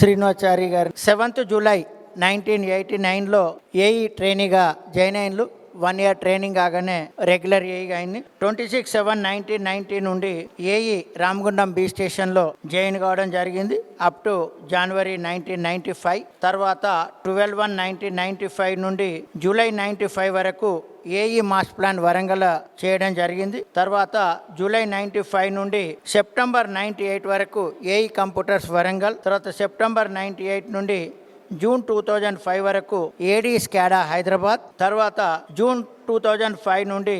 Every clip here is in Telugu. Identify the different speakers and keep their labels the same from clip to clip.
Speaker 1: శ్రీనివాచారి గారు. సెవెంత్ జూలై నైన్టీన్ ఎయిటీ నైన్లో ఏఈ ట్రైనీగా జాయిన్ అయిన్లు. వన్ ఇయర్ ట్రైనింగ్ కాగానే రెగ్యులర్ ఏఈగా అయింది. Twenty six seven nineteen ninety నుండి ఏఈ రామగుండం బీ స్టేషన్లో జాయిన్ కావడం జరిగింది. Up to January nineteen ninety five తర్వాత twelve one nineteen ninety five నుండి జూలై నైన్టీ ఫైవ్ వరకు ఏఈ మాస్ ప్లాన్ వరంగల్ చేయడం జరిగింది. తర్వాత జూలై నైన్టీ ఫైవ్ నుండి సెప్టెంబర్ నైన్టీ ఎయిట్ వరకు ఏఈ కంప్యూటర్స్ వరంగల్. తర్వాత సెప్టెంబర్ నైన్టీ ఎయిట్ నుండి జూన్ టూ థౌజండ్ ఫైవ్ వరకు ఏడీ స్కాడా హైదరాబాద్. తర్వాత జూన్ టూ థౌజండ్ ఫైవ్ నుండి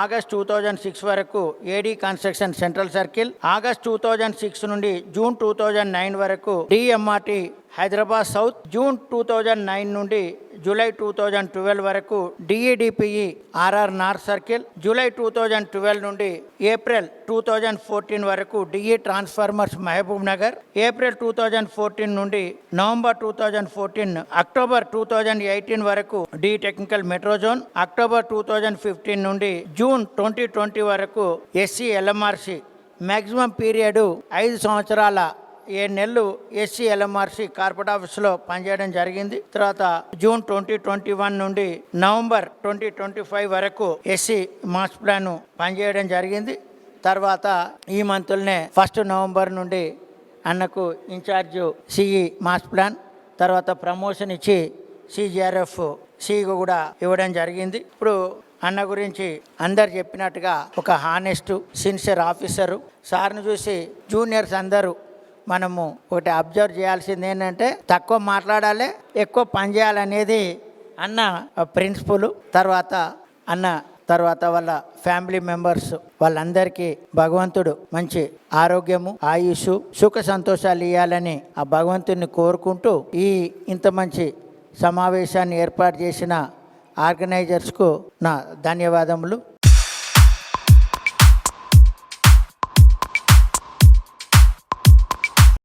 Speaker 1: ఆగస్ట్ టూ థౌజండ్ సిక్స్ వరకు AD construction central circle. August two thousand six నుండి జూన్ టూ థౌజండ్ నైన్ వరకు DMRT Hyderabad south. June two thousand nine నుండి జూలై టూ థౌజండ్ ట్వెల్వ్ వరకు DEDPE RR north circle July two thousand twelve నుండి ఏప్రిల్ టూ థౌజండ్ ఫోర్టీన్ వరకు DE transformers Mahabubnagar April two thousand fourteen నుండి November two thousand fourteen October two thousand eighteen వరకు D technical metro zone October two thousand fifteen నుండి జూన్ ట్వంటీ ట్వంటీ వరకు ఎస్సీ ఎల్ఎంఆర్సి. మ్యాక్సిమం పీరియడ్ ఐదు సంవత్సరాల ఏడు నెలలు ఎస్సీ ఎల్ఎంఆర్సీ కార్పొరేట్ ఆఫీస్లో పనిచేయడం జరిగింది. తర్వాత జూన్ ట్వంటీ ట్వంటీ వన్ నుండి నవంబర్ ట్వంటీ ట్వంటీ ఫైవ్ వరకు ఎస్సీ మాస్ ప్లాన్ పనిచేయడం జరిగింది. తర్వాత ఈ మంత్లోనే ఫస్ట్ నవంబర్ నుండి అన్నకు in charge CE mass plan తర్వాత ప్రమోషన్ ఇచ్చి సిజిఆర్ఎఫ్ సిఈగా కూడా ఇవ్వడం జరిగింది. ఇప్పుడు అన్న గురించి అందరు చెప్పినట్టుగా ఒక హానెస్ట్ సిన్సియర్ ఆఫీసరు. సార్ని చూసి జూనియర్స్ అందరూ మనము ఒకటి అబ్జర్వ్ చేయాల్సింది ఏంటంటే తక్కువ మాట్లాడాలి ఎక్కువ పని చేయాలనేది అన్న ప్రిన్సిపల్ తర్వాత అన్న తర్వాత వాళ్ళ ఫ్యామిలీ మెంబర్స్ వాళ్ళందరికీ భగవంతుడు మంచి ఆరోగ్యము ఆయుష్ సుఖ సంతోషాలు ఇవ్వాలని ఆ భగవంతుని కోరుకుంటూ ఈ ఇంత మంచి సమావేశాన్ని ఏర్పాటు చేసిన ఆర్గనైజర్స్కు నా ధన్యవాదములు.